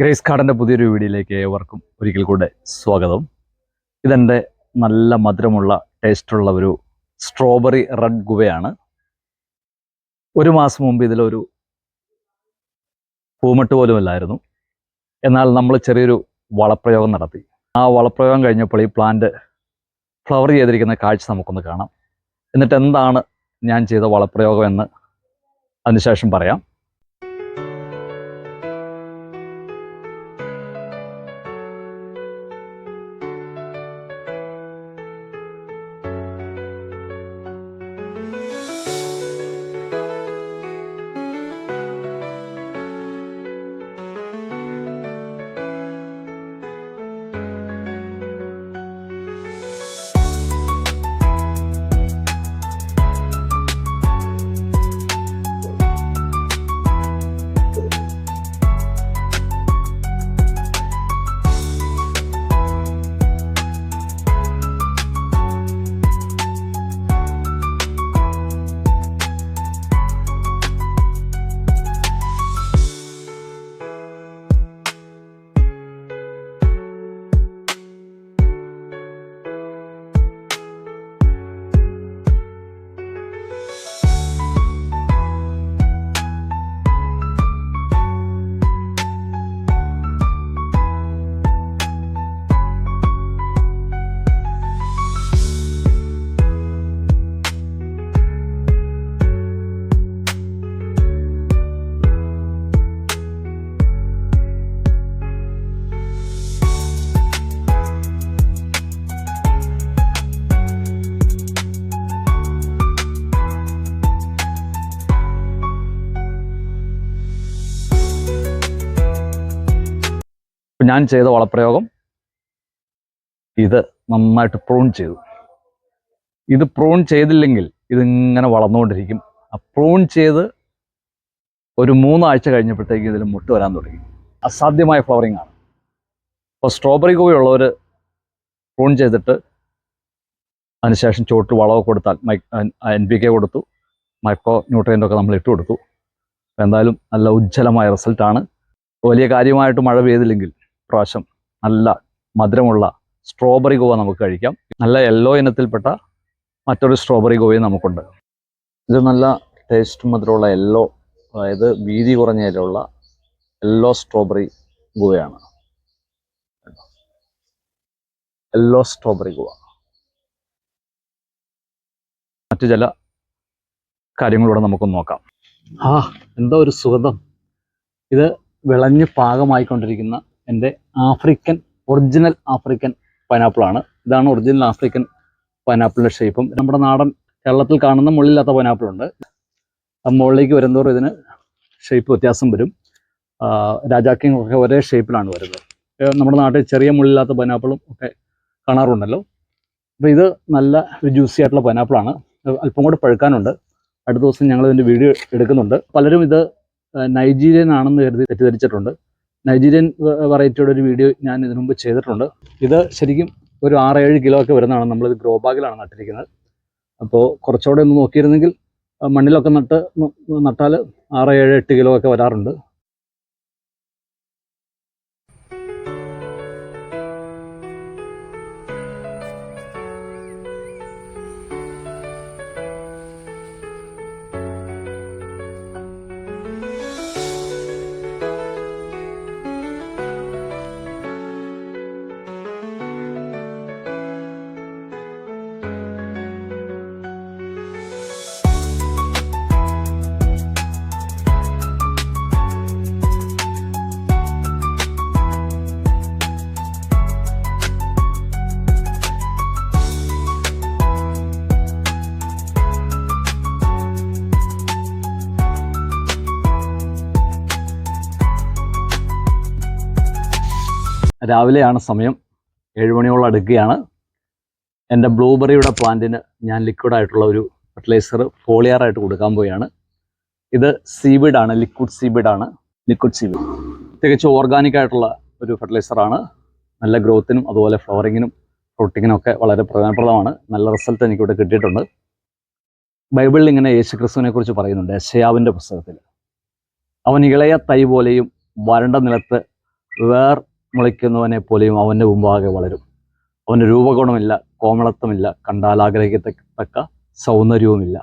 Grace കാർഡിന്റെ പുതിയൊരു വീഡിയോയിലേക്ക് ഏവർക്കും ഒരിക്കൽ കൂടെ സ്വാഗതം. ഇതെന്റെ നല്ല മധുരമുള്ള ടേസ്റ്റുള്ള ഒരു സ്ട്രോബെറി റെഡ് ഗുവയാണ്. ഒരു മാസം മുമ്പ് ഇതിലൊരു പൂമട്ട് പോലുമല്ലായിരുന്നു എന്നാൽ നമ്മൾ ചെറിയൊരു വളപ്രയോഗം നടത്തി. ആ വളപ്രയോഗം കഴിഞ്ഞപ്പോൾ ഈ പ്ലാന്റ് ഫ്ലവർ ചെയ്തിരിക്കുന്ന കാഴ്ച നമുക്കൊന്ന് കാണാം. എന്നിട്ട് എന്താണ് ഞാൻ ചെയ്ത വളപ്രയോഗം എന്ന് അതിനുശേഷം പറയാം. ഇപ്പം ഞാൻ ചെയ്ത വളപ്രയോഗം ഇത് നന്നായിട്ട് പ്രൂൺ ചെയ്തു. ഇത് പ്രൂൺ ചെയ്തില്ലെങ്കിൽ ഇതിങ്ങനെ വളർന്നുകൊണ്ടിരിക്കും. ആ പ്രൂൺ ചെയ്ത് ഒരു മൂന്നാഴ്ച കഴിഞ്ഞപ്പോഴത്തേക്ക് ഇതിൽ മുട്ട് വരാൻ തുടങ്ങി. അസാധ്യമായ ഫ്ലവറിങ് ആണ്. അപ്പോൾ സ്ട്രോബെറി കോഴിയുള്ളവർ പ്രൂൺ ചെയ്തിട്ട് അതിനുശേഷം ചോട്ട് വളവ് കൊടുത്താൽ മൈ എൻ പി കെ കൊടുത്തു. മൈക്രോ ന്യൂട്രിയന്റൊക്കെ നമ്മൾ ഇട്ട് കൊടുത്തു. എന്തായാലും നല്ല ഉജ്ജ്വലമായ റിസൾട്ടാണ് വലിയ കാര്യമായിട്ട് മഴ പെയ്തില്ലെങ്കിൽ പ്രാവശ്യം നല്ല മധുരമുള്ള സ്ട്രോബെറി ഗോവ നമുക്ക് കഴിക്കാം. നല്ല യെല്ലോ ഇനത്തിൽപ്പെട്ട മറ്റൊരു സ്ട്രോബെറി ഗോവയും നമുക്കുണ്ട്. ഇത് നല്ല ടേസ്റ്റ് മധുരമുള്ള യെല്ലോ അതായത് വീതി കുറഞ്ഞ ഇലയുള്ള yellow strawberry ഗോവയാണ്. Yellow strawberry guava. മറ്റു ചില കാര്യങ്ങളൂടെ നമുക്കൊന്ന് നോക്കാം. ആ എന്തോ ഒരു സുഗന്ധം. ഇത് വിളഞ്ഞ് പാകമായിക്കൊണ്ടിരിക്കുന്ന എന്റെ ആഫ്രിക്കൻ ഒറിജിനൽ ആഫ്രിക്കൻ പൈനാപ്പിളാണ് ഇതാണ് ഒറിജിനൽ ആഫ്രിക്കൻ പൈനാപ്പിളിന്റെ ഷേപ്പും നമ്മുടെ നാടൻ കേരളത്തിൽ കാണുന്ന മുള്ളില്ലാത്ത ആ മുകളിലേക്ക് വരുന്നതോറും ഇതിന് ഷേപ്പ് വ്യത്യാസം വരും. ഒക്കെ ഒരേ ഷേപ്പിലാണ് വരുന്നത്. നമ്മുടെ നാട്ടിൽ ചെറിയ മുള്ളില്ലാത്ത പൈനാപ്പിളും ഒക്കെ കാണാറുണ്ടല്ലോ. അപ്പോൾ ഇത് നല്ല ജ്യൂസി ആയിട്ടുള്ള പൈനാപ്പിളാണ് അല്പം കൂടെ പഴുക്കാനുണ്ട്. അടുത്ത ദിവസം ഞങ്ങൾ ഇതിന്റെ വീഡിയോ എടുക്കുന്നുണ്ട്. പലരും ഇത് നൈജീരിയൻ ആണെന്ന് കരുതി തെറ്റിദ്ധരിച്ചിട്ടുണ്ട്. നൈജീരിയൻ വെറൈറ്റിയുടെ ഒരു വീഡിയോ ഞാൻ ഇതിനു മുമ്പ് ചെയ്തിട്ടുണ്ട്. ഇത് ശരിക്കും ഒരു ആറ് ഏഴ് കിലോ ഒക്കെ വരുന്നതാണ് നമ്മളിത് ഗ്രോ ബാഗിലാണ് നട്ടിരിക്കുന്നത്. അപ്പോൾ കുറച്ചുകൂടെ ഒന്ന് നോക്കിയിരുന്നെങ്കിൽ മണ്ണിലൊക്കെ നട്ട് നട്ടാൽ ആറ് ഏഴ് എട്ട് കിലോ ഒക്കെ വരാറുണ്ട്. രാവിലെയാണ് സമയം. ഏഴുമണിയോളം അടുക്കുകയാണ്. എന്റെ ബ്ലൂബെറിയുടെ പ്ലാന്റിന് ഞാൻ ലിക്വിഡായിട്ടുള്ള ഒരു ഫെർട്ടിലൈസർ ഫോളിയാറായിട്ട് കൊടുക്കാൻ പോവുകയാണ് ഇത് സീബിഡാണ് ലിക്വിഡ് സീബിഡാണ് ലിക്വിഡ് സീബിഡ് തികച്ചും ഓർഗാനിക് ആയിട്ടുള്ള ഒരു ഫെർട്ടിലൈസറാണ് നല്ല ഗ്രോത്തിനും അതുപോലെ ഫ്ലവറിങ്ങിനും ഫ്രൂട്ടിങ്ങിനും ഒക്കെ വളരെ പ്രധാനപ്രദമാണ്. നല്ല റിസൾട്ട് എനിക്കിവിടെ കിട്ടിയിട്ടുണ്ട്. ബൈബിളിൽ ഇങ്ങനെ യേശു ക്രിസ്തുവിനെ കുറിച്ച് പറയുന്നുണ്ട് യശയാവിന്റെ പുസ്തകത്തിൽ. അവൻ ഇളയ തൈ പോലെയും വരണ്ട നിലത്ത് വേർ മുളയ്ക്കുന്നവനെ പോലെയും അവന്റെ മുമ്പാകെ വളരും. അവന് രൂപഗുണമില്ല കോമളത്വമില്ല കണ്ടാൽ ആഗ്രഹിക്കത്തക്ക സൗന്ദര്യവുമില്ല.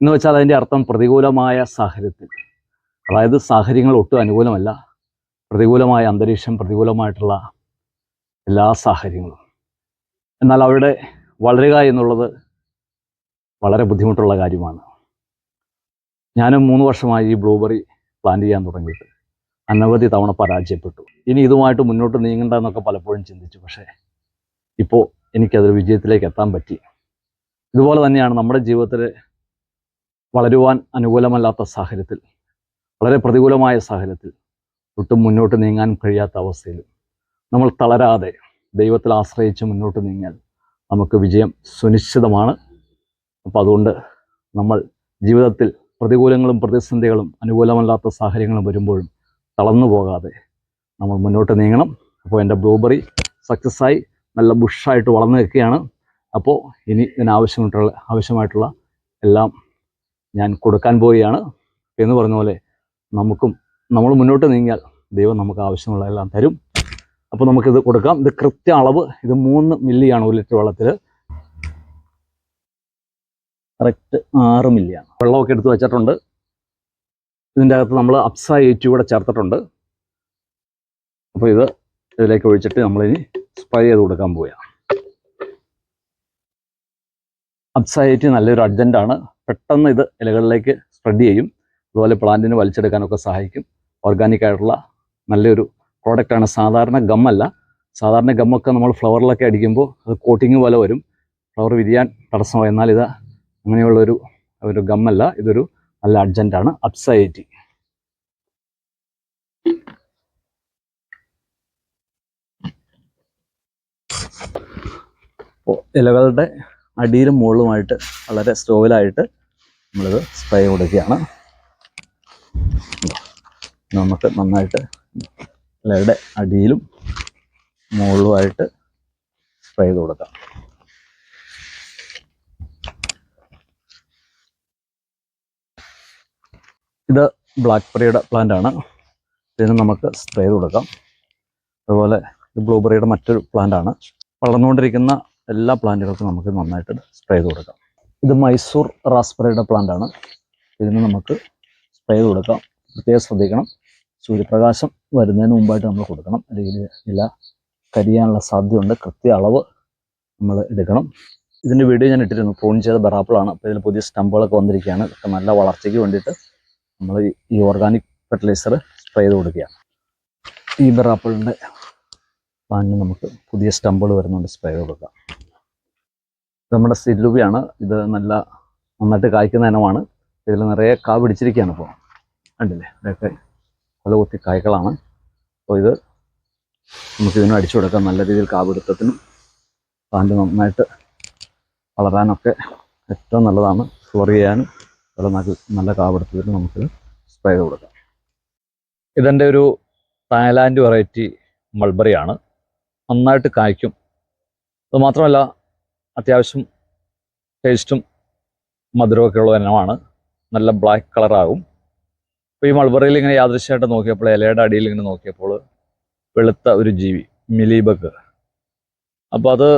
എന്ന് വെച്ചാൽ അതിന്റെ അർത്ഥം പ്രതികൂലമായ സാഹചര്യത്തിൽ. അതായത് സാഹചര്യങ്ങൾ ഒട്ടും അനുകൂലമല്ല. പ്രതികൂലമായ അന്തരീക്ഷം പ്രതികൂലമായിട്ടുള്ള എല്ലാ സാഹചര്യങ്ങളും. എന്നാൽ അവരുടെ വളരുക എന്നുള്ളത് വളരെ ബുദ്ധിമുട്ടുള്ള കാര്യമാണ്. ഞാനും മൂന്ന് വർഷമായി ഈ ബ്ലൂബെറി പ്ലാന്റ് ചെയ്യാൻ തുടങ്ങിയിട്ട്. അനവധി തവണ പരാജയപ്പെട്ടു. ഇനി ഇതുമായിട്ട് മുന്നോട്ട് നീങ്ങണ്ട എന്നൊക്കെ പലപ്പോഴും ചിന്തിച്ചു. പക്ഷേ ഇപ്പോൾ എനിക്കതൊരു വിജയത്തിലേക്ക് എത്താൻ പറ്റി. ഇതുപോലെ തന്നെയാണ് നമ്മുടെ ജീവിതത്തിൽ വളരുവാൻ അനുകൂലമല്ലാത്ത സാഹചര്യത്തിൽ വളരെ പ്രതികൂലമായ സാഹചര്യത്തിൽ ഒട്ടും മുന്നോട്ട് നീങ്ങാൻ കഴിയാത്ത അവസ്ഥയിൽ നമ്മൾ തളരാതെ ദൈവത്തിൽ ആശ്രയിച്ച് മുന്നോട്ട് നീങ്ങിയാൽ നമുക്ക് വിജയം സുനിശ്ചിതമാണ്. അപ്പോൾ അതുകൊണ്ട് നമ്മൾ ജീവിതത്തിൽ പ്രതികൂലങ്ങളും പ്രതിസന്ധികളും അനുകൂലമല്ലാത്ത സാഹചര്യങ്ങളും വരുമ്പോഴും തളർന്നു പോകാതെ നമ്മൾ മുന്നോട്ട് നീങ്ങണം. അപ്പോൾ എന്റെ ബ്ലൂബെറി സക്സസ് ആയി നല്ല ബുഷായിട്ട് വളർന്നു നിൽക്കുകയാണ്. അപ്പോൾ ഇനി ഇതിനാവശ്യമായിട്ടുള്ള ആവശ്യമായിട്ടുള്ള എല്ലാം ഞാൻ കൊടുക്കാൻ പോവുകയാണ്. എന്ന് പറഞ്ഞ പോലെ നമുക്കും നമ്മൾ മുന്നോട്ട് നീങ്ങിയാൽ ദൈവം നമുക്ക് ആവശ്യമുള്ള എല്ലാം തരും. അപ്പോൾ നമുക്കിത് കൊടുക്കാം. ഇത് കൃത്യ അളവ് ഇത് മൂന്ന് മില്ലിയാണ് ഒരു ലിറ്റർ വെള്ളത്തിൽ. കറക്റ്റ് ആറ് മില്ലിയാണ് വെള്ളമൊക്കെ എടുത്ത് വെച്ചിട്ടുണ്ട്. ഇതിന്റെ അകത്ത് നമ്മൾ അപ്സ എയ്റ്റി കൂടെ ചേർത്തിട്ടുണ്ട്. അപ്പോൾ ഇത് ഇതിലേക്ക് ഒഴിച്ചിട്ട് നമ്മളിനി സ്പ്രൈ ചെയ്ത് കൊടുക്കാൻ പോവുകയാണ്. അപ്സ എയ്റ്റി നല്ലൊരു അർജന്റാണ് പെട്ടെന്ന് ഇത് ഇലകളിലേക്ക് സ്പ്രെഡ് ചെയ്യും. അതുപോലെ പ്ലാന്റിന് വലിച്ചെടുക്കാനൊക്കെ സഹായിക്കും. ഓർഗാനിക് ആയിട്ടുള്ള നല്ലൊരു പ്രോഡക്റ്റാണ് സാധാരണ ഗമ്മല്ല സാധാരണ ഗമ്മൊക്കെ നമ്മൾ ഫ്ലവറിലൊക്കെ അടിക്കുമ്പോൾ അത് കോട്ടിങ് പോലെ വരും. ഫ്ലവർ വിരിയാൻ തടസ്സമായി എന്നാൽ ഇത് അങ്ങനെയുള്ളൊരു ഒരു ഗമ്മല്ല ഇതൊരു നല്ല അർജന്റാണ് അപ്സൈറ്റി ഇലകളുടെ അടിയിലും മുകളിലുമായിട്ട് വളരെ സ്റ്റോവിലായിട്ട് നമ്മളിത് സ്പ്രേ കൊടുക്കുകയാണ്. നമുക്ക് നന്നായിട്ട് ഇലയുടെ അടിയിലും മുകളിലുമായിട്ട് സ്പ്രേ ചെയ്ത് കൊടുക്കാം. ഇത് ബ്ലാക്ക് ബെറിയുടെ പ്ലാന്റ് ആണ്. ഇതിന് നമുക്ക് സ്പ്രേ കൊടുക്കാം. അതുപോലെ ബ്ലൂബെറിയുടെ മറ്റൊരു പ്ലാന്റ് ആണ്. വളർന്നുകൊണ്ടിരിക്കുന്ന എല്ലാ പ്ലാന്റുകൾക്കും നമുക്ക് നന്നായിട്ട് സ്പ്രേ ചെയ്ത് കൊടുക്കാം. ഇത് മൈസൂർ റാസ്ബെറിയുടെ പ്ലാന്റ് ആണ്. ഇതിന് നമുക്ക് സ്പ്രേ ചെയ്ത് കൊടുക്കാം. പ്രത്യേകം ശ്രദ്ധിക്കണം. സൂര്യപ്രകാശം വരുന്നതിന് മുമ്പായിട്ട് നമ്മൾ കൊടുക്കണം. അല്ലെങ്കിൽ ഇല കരിയാനുള്ള സാധ്യതയുണ്ട്. കൃത്യ അളവ് നമ്മൾ എടുക്കണം. ഇതിന്റെ വീഡിയോ ഞാൻ ഇട്ടിരുന്നു. പ്രൂൺ ചെയ്ത ബറാപ്പിളാണ് അപ്പോൾ ഇതിൽ പുതിയ സ്റ്റമ്പുകളൊക്കെ വന്നിരിക്കുകയാണ്. നല്ല വളർച്ചയ്ക്ക് വേണ്ടിയിട്ട് നമ്മൾ ഈ ഓർഗാനിക് ഫെർട്ടിലൈസർ സ്പ്രേ ചെയ്ത് കൊടുക്കുകയാണ്. ഈ ബെറാപ്പിളിന്റെ പ്ലാന്റിന് നമുക്ക് പുതിയ സ്റ്റമ്പുകൾ വരുന്നുണ്ട് സ്പ്രേ ചെയ്ത് കൊടുക്കാം. നമ്മുടെ സില്ലുബിയാണ് ഇത് നല്ല നന്നായിട്ട് കായ്ക്കുന്ന ഇനമാണ്. ഇതിൽ നിറയെ കാ പിടിച്ചിരിക്കുകയാണ് ഇപ്പോൾ. കണ്ടില്ലേ? ഇതൊക്കെ പല കുത്തി കായ്കളാണ്. അപ്പോൾ ഇത് നമുക്ക് ഇതിന് അടിച്ചു കൊടുക്കാം. നല്ല രീതിയിൽ കാപിടുത്തത്തിനും പ്ലാന്റ് നന്നായിട്ട് വളരാനൊക്കെ ഏറ്റവും നല്ലതാണ്. ഫ്ലോർ ചെയ്യാനും അതുപോലെ നല്ല കാപിടുത്തത്തിനും നമുക്ക് സ്പ്രേ ചെയ്ത് കൊടുക്കാം. ഇതെന്റെ ഒരു തായ്ലാൻഡ് വെറൈറ്റി മൾബറിയാണ് നന്നായിട്ട് കായ്ക്കും. അതുമാത്രമല്ല അത്യാവശ്യം ടേസ്റ്റും മധുരമൊക്കെ ഉള്ള ഇനമാണ്. നല്ല ബ്ലാക്ക് കളറാകും അപ്പോൾ ഈ മൾബറിയിൽ ഇങ്ങനെ യാദൃശ്യമായിട്ട് നോക്കിയപ്പോൾ ഇലയുടെ അടിയിൽ ഇങ്ങനെ നോക്കിയപ്പോൾ വെളുത്ത ഒരു ജീവി മിലീബക്ക് അപ്പോൾ അത്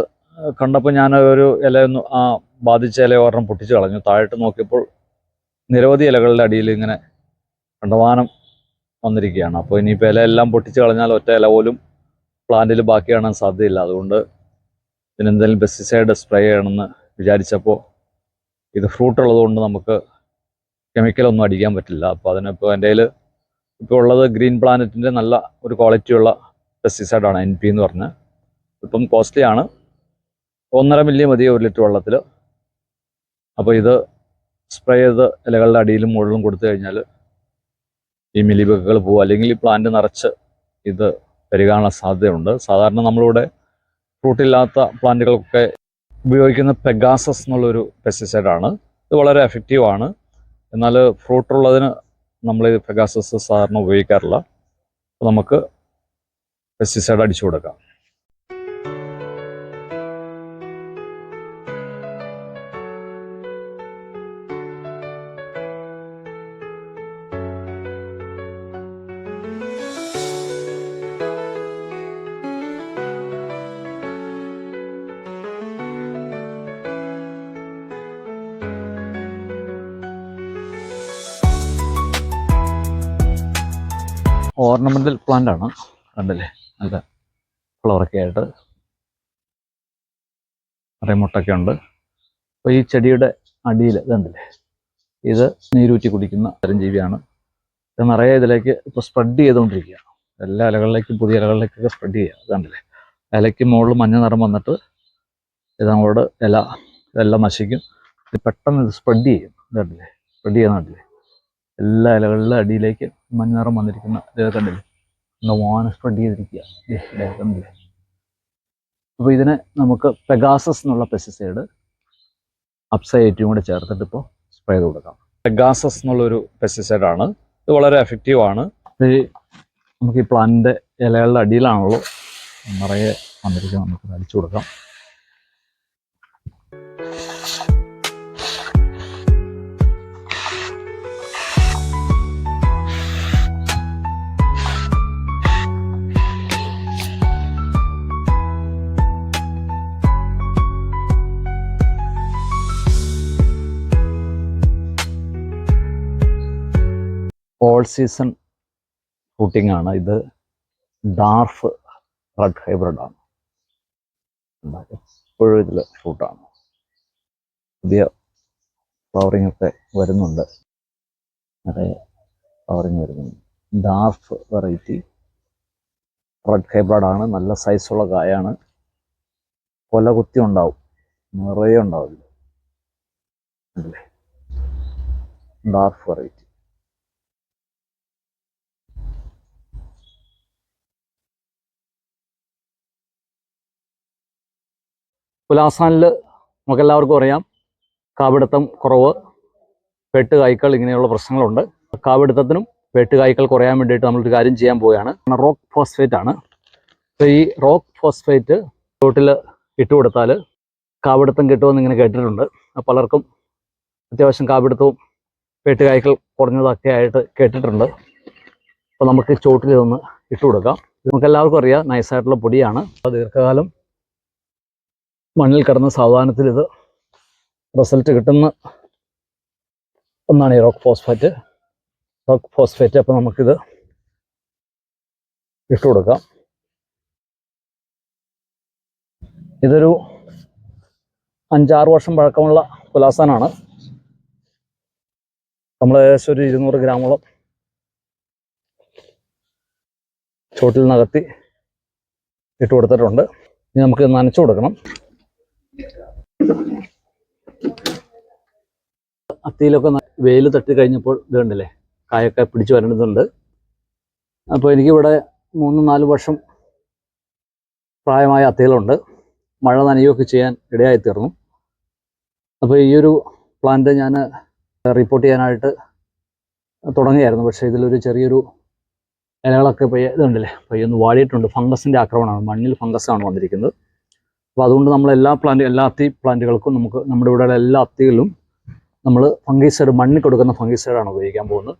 കണ്ടപ്പോൾ ഞാൻ ഒരു ഇലയൊന്ന് ആ ബാധിച്ച ഇല ഒരെണ്ണം പൊട്ടിച്ച് കളഞ്ഞു. താഴോട്ട് നോക്കിയപ്പോൾ നിരവധി ഇലകളുടെ അടിയിൽ ഇങ്ങനെ കണ്ടമാനം വന്നിരിക്കുകയാണ്. അപ്പോൾ ഇനിയിപ്പോൾ ഇല എല്ലാം പൊട്ടിച്ച് കളഞ്ഞാൽ ഒറ്റ ഇല പോലും പ്ലാന്റിൽ ബാക്കി കാണാൻ സാധ്യതയില്ല. അതുകൊണ്ട് ഇതിനെന്തെങ്കിലും പെസ്റ്റിസൈഡ് സ്പ്രേ ചെയ്യണമെന്ന് വിചാരിച്ചപ്പോൾ ഇത് ഫ്രൂട്ട് ഉള്ളതുകൊണ്ട് നമുക്ക് കെമിക്കലൊന്നും അടിക്കാൻ പറ്റില്ല. അപ്പോൾ അതിനിപ്പോൾ എന്റെ കയ്യിൽ ഇപ്പോൾ ഉള്ളത് ഗ്രീൻ പ്ലാനറ്റിന്റെ നല്ല ഒരു ക്വാളിറ്റിയുള്ള പെസ്റ്റിസൈഡാണ് എൻ പി എന്ന് പറഞ്ഞ്. ഇപ്പം കോസ്റ്റ്ലിയാണ് ഒന്നര മില്ലി മതി ഒരു ലിറ്റർ വെള്ളത്തിൽ അപ്പോൾ ഇത് സ്പ്രേ ചെയ്ത് ഇലകളുടെ അടിയിലും മുകളിലും കൊടുത്തു കഴിഞ്ഞാൽ ഈ മിലിബഗുകൾ പോകും അല്ലെങ്കിൽ ഈ പ്ലാന്റ് നിറച്ച് ഇത് പെരുകാനുള്ള സാധ്യതയുണ്ട്. സാധാരണ നമ്മളിവിടെ ഫ്രൂട്ടില്ലാത്ത പ്ലാന്റുകൾക്കൊക്കെ ഉപയോഗിക്കുന്ന പെഗാസസ് എന്നുള്ളൊരു പെസ്റ്റിസൈഡാണ് ഇത് വളരെ എഫക്റ്റീവ് ആണ്. എന്നാൽ ഫ്രൂട്ടുള്ളതിന് നമ്മൾ ഈ പെഗാസസ് സാധാരണ ഉപയോഗിക്കാറില്ല. നമുക്ക് പെസ്റ്റിസൈഡ് അടിച്ചു കൊടുക്കാം. ഓർണമെന്റൽ പ്ലാന്റ് ആണ്. കണ്ടല്ലേ? നല്ല ഫ്ലവറൊക്കെ ആയിട്ട് നിറയെ മുട്ടൊക്കെ ഉണ്ട്. അപ്പോൾ ഈ ചെടിയുടെ അടിയിൽ ഇതുണ്ടല്ലേ? ഇത് നീരൂറ്റി കുടിക്കുന്ന തരം ജീവിയാണ്. ഇത് നിറയെ ഇതിലേക്ക് ഇപ്പോൾ സ്പ്രെഡ് ചെയ്തുകൊണ്ടിരിക്കുകയാണ് എല്ലാ ഇലകളിലേക്കും പുതിയ ഇലകളിലേക്കൊക്കെ സ്പ്രെഡ് ചെയ്യുക. ഇതുണ്ടല്ലേ? ഇലയ്ക്ക് മുകളിൽ മഞ്ഞ നിറം വന്നിട്ട് ഇതങ്ങോട്ട് ഇല ഇതെല്ലാം നശിക്കും. ഇത് പെട്ടെന്ന് ഇത് സ്പ്രെഡ് ചെയ്യും. ഇതുണ്ടല്ലേ? സ്പ്രെഡ് ചെയ്യുന്ന കണ്ടില്ലേ? എല്ലാ ഇലകളിലും അടിയിലേക്ക് മഞ്ഞനിറം വന്നിരിക്കുന്ന ഇത് കണ്ടില്ലേ? ഒന്ന് വാന സ്പ്രെഡ് ചെയ്തിരിക്കുക കണ്ടില്ലേ? അപ്പോൾ ഇതിനെ നമുക്ക് പെഗാസസ് എന്നുള്ള പെസ്റ്റിസൈഡ് അപ്സൈറ്റും കൂടെ ചേർത്തിട്ട് ഇപ്പോൾ സ്പ്രേ ചെയ്ത് കൊടുക്കാം. പെഗാസസ് എന്നുള്ളൊരു പെസ്റ്റിസൈഡ് ആണ്. ഇത് വളരെ എഫക്റ്റീവ് ആണ്. ഇത് നമുക്ക് ഈ പ്ലാന്റിന്റെ ഇലകളുടെ അടിയിലാണല്ലോ നിറയെ വന്നിരിക്കുന്നത്. നമുക്ക് അടിച്ചു കൊടുക്കാം. ഓൾ സീസൺ ഷൂട്ടിംഗ് ആണ്. ഇത് ഡാർഫ് റെഡ് ഹൈബ്രിഡ് ആണ്. എപ്പോഴും ഇതിൽ ഫ്രൂട്ടാണ് പുതിയ ഫ്ലവറിംഗ് ഒക്കെ വരുന്നുണ്ട്. നിറയെ ഫ്ലവറിങ് വരുന്നുണ്ട്. ഡാർഫ് വെറൈറ്റി റെഡ് ആണ്. നല്ല സൈസുള്ള കായാണ്. കൊല കുത്തി ഉണ്ടാവും. നിറയെ ഉണ്ടാവില്ല. അല്ലേ? ഡാർഫ് വെറൈറ്റി പുലാസാനിൽ നമുക്കെല്ലാവർക്കും അറിയാം. കാപിടുത്തം കുറവ് വെട്ടുകായ്ക്കൾ ഇങ്ങനെയുള്ള പ്രശ്നങ്ങളുണ്ട്. കാപിടുത്തത്തിനും വെട്ടുകായ്ക്കൾ കുറയാൻ വേണ്ടിയിട്ട് നമ്മളൊരു കാര്യം ചെയ്യാൻ പോവുകയാണ്. റോക്ക് ഫോസ്ഫേറ്റ് ആണ്. ഈ റോക്ക് ഫോസ്ഫേറ്റ് തോട്ടിൽ ഇട്ട് കൊടുത്താൽ കാപിടുത്തം കിട്ടുമെന്ന് ഇങ്ങനെ കേട്ടിട്ടുണ്ട്. പലർക്കും അത്യാവശ്യം കാപിടുത്തവും വെട്ടുകായ്ക്കൾ കുറഞ്ഞതൊക്കെ ആയിട്ട് കേട്ടിട്ടുണ്ട്. അപ്പോൾ നമുക്ക് ചോട്ടിൽ ഇതൊന്ന് ഇട്ട് കൊടുക്കാം. നമുക്കെല്ലാവർക്കും അറിയാം നൈസായിട്ടുള്ള പൊടിയാണ്. ദീർഘകാലം മണ്ണിൽ കിടന്ന സാവധാനത്തിൽ ഇത് റിസൾട്ട് കിട്ടുന്ന ഒന്നാണ് ഈ റോക്ക് ഫോസ്ഫേറ്റ്. റോക്ക് ഫോസ്ഫേറ്റ് അപ്പോൾ നമുക്കിത് ഇട്ട് കൊടുക്കാം. ഇതൊരു അഞ്ചാറ് വർഷം പഴക്കമുള്ള പുലാസാനാണ് നമ്മൾ ഏകദേശം ഒരു ഇരുന്നൂറ് ഗ്രാമോളം ചോട്ടിൽ നികത്തി ഇട്ട് കൊടുത്തിട്ടുണ്ട്. ഇനി നമുക്ക് നനച്ചു കൊടുക്കണം. അത്തിയിലൊക്കെ വെയിൽ തട്ടി കഴിഞ്ഞപ്പോൾ ഇത് കണ്ടില്ലേ? കായൊക്കെ പിടിച്ചു വരേണ്ടതുണ്ട്. അപ്പോൾ എനിക്കിവിടെ മൂന്ന് നാല് വർഷം പ്രായമായ അത്തികളുണ്ട്. മഴ നനയുകയൊക്കെ ചെയ്യാൻ ഇടയായി തീർന്നു അപ്പോൾ ഈ ഒരു പ്ലാന്റ് ഞാൻ റിപ്പോർട്ട് ചെയ്യാനായിട്ട് തുടങ്ങിയായിരുന്നു പക്ഷേ ഇതിലൊരു ചെറിയൊരു ഇലകളൊക്കെ പയ്യെ ഇതുണ്ടല്ലേ പയ്യൊന്ന് വാടിയിട്ടുണ്ട്. ഫംഗസിന്റെ ആക്രമണമാണ്. മണ്ണിൽ ഫംഗസാണ് വന്നിരിക്കുന്നത്. അപ്പോൾ അതുകൊണ്ട് നമ്മൾ എല്ലാ പ്ലാന്റ് എല്ലാ അത്തി പ്ലാന്റുകൾക്കും നമുക്ക് നമ്മുടെ ഇവിടെയുള്ള എല്ലാ അത്തികളിലും നമ്മൾ ഫംഗിസൈഡ് മണ്ണിൽ കൊടുക്കുന്ന ഫംഗിസൈഡാണ് ഉപയോഗിക്കാൻ പോകുന്നത്.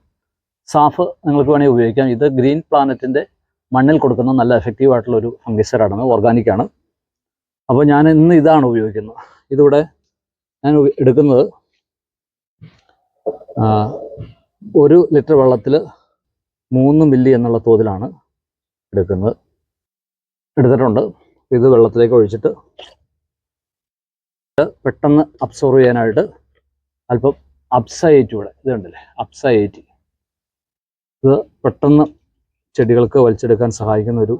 സാഫ് നിങ്ങൾക്ക് വേണമെങ്കിൽ ഉപയോഗിക്കാം. ഇത് ഗ്രീൻ പ്ലാനറ്റിന്റെ മണ്ണിൽ കൊടുക്കുന്ന നല്ല എഫക്റ്റീവ് ആയിട്ടുള്ള ഒരു ഫംഗിസൈഡാണ് ഓർഗാനിക് ആണ്. അപ്പോൾ ഞാൻ ഇന്ന് ഇതാണ് ഉപയോഗിക്കുന്നത്. ഇതിവിടെ ഞാൻ എടുക്കുന്നത് ഒരു ലിറ്റർ വെള്ളത്തിൽ മൂന്ന് മില്ലി എന്നുള്ള തോതിലാണ് എടുക്കുന്നത്. എടുത്തിട്ടുണ്ട്. ഇത് വെള്ളത്തിലേക്ക് ഒഴിച്ചിട്ട് പെട്ടെന്ന് അബ്സോർവ് ചെയ്യാനായിട്ട് അല്പം അപ്സൈറ്റ് ഇവിടെ ഇത് കണ്ടില്ലേ? ഇത് പെട്ടെന്ന് ചെടികൾക്ക് വലിച്ചെടുക്കാൻ സഹായിക്കുന്ന ഒരു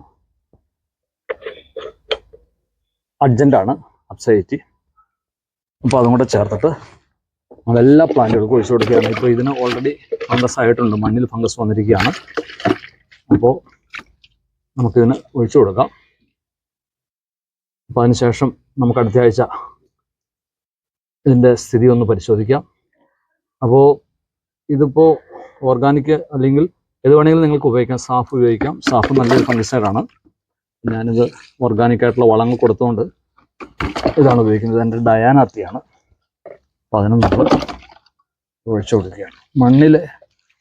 അർജന്റാണ് അപ്സൈറ്റ് അപ്പോൾ അതും കൂടെ ചേർത്തിട്ട് നമ്മളെല്ലാ പ്ലാന്റുകൾക്കും ഒഴിച്ചു കൊടുക്കുകയാണ്. ഇപ്പോൾ ഇതിന് ഓൾറെഡി ഫംഗസ് ആയിട്ടുണ്ട് മണ്ണിൽ ഫംഗസ് വന്നിരിക്കുകയാണ്. അപ്പോൾ നമുക്കിതിന് ഒഴിച്ചു കൊടുക്കാം. അപ്പോൾ അതിനുശേഷം നമുക്ക് അടുത്ത ആഴ്ച ഇതിന്റെ സ്ഥിതി ഒന്ന് പരിശോധിക്കാം. അപ്പോൾ ഇതിപ്പോൾ ഓർഗാനിക് അല്ലെങ്കിൽ ഏത് വേണമെങ്കിലും നിങ്ങൾക്ക് ഉപയോഗിക്കാം. സാഫ് ഉപയോഗിക്കാം. സാഫ് നല്ലൊരു ഫംഗിസൈഡാണ് ഞാനിത് ഓർഗാനിക് ആയിട്ടുള്ള വളങ്ങൾ കൊടുത്തുകൊണ്ട് ഇതാണ് ഉപയോഗിക്കുന്നത്. എന്റെ ഡയാനാത്തിയാണ് അപ്പോൾ അതിനും നമ്മൾ ഒഴിച്ചു കൊടുക്കുകയാണ്. മണ്ണിലെ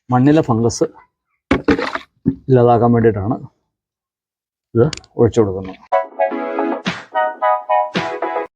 മണ്ണിലെ ഫംഗസ് ഇല്ലാതാക്കാൻ വേണ്ടിയിട്ടാണ് ഇത് ഒഴിച്ചു കൊടുക്കുന്നത്.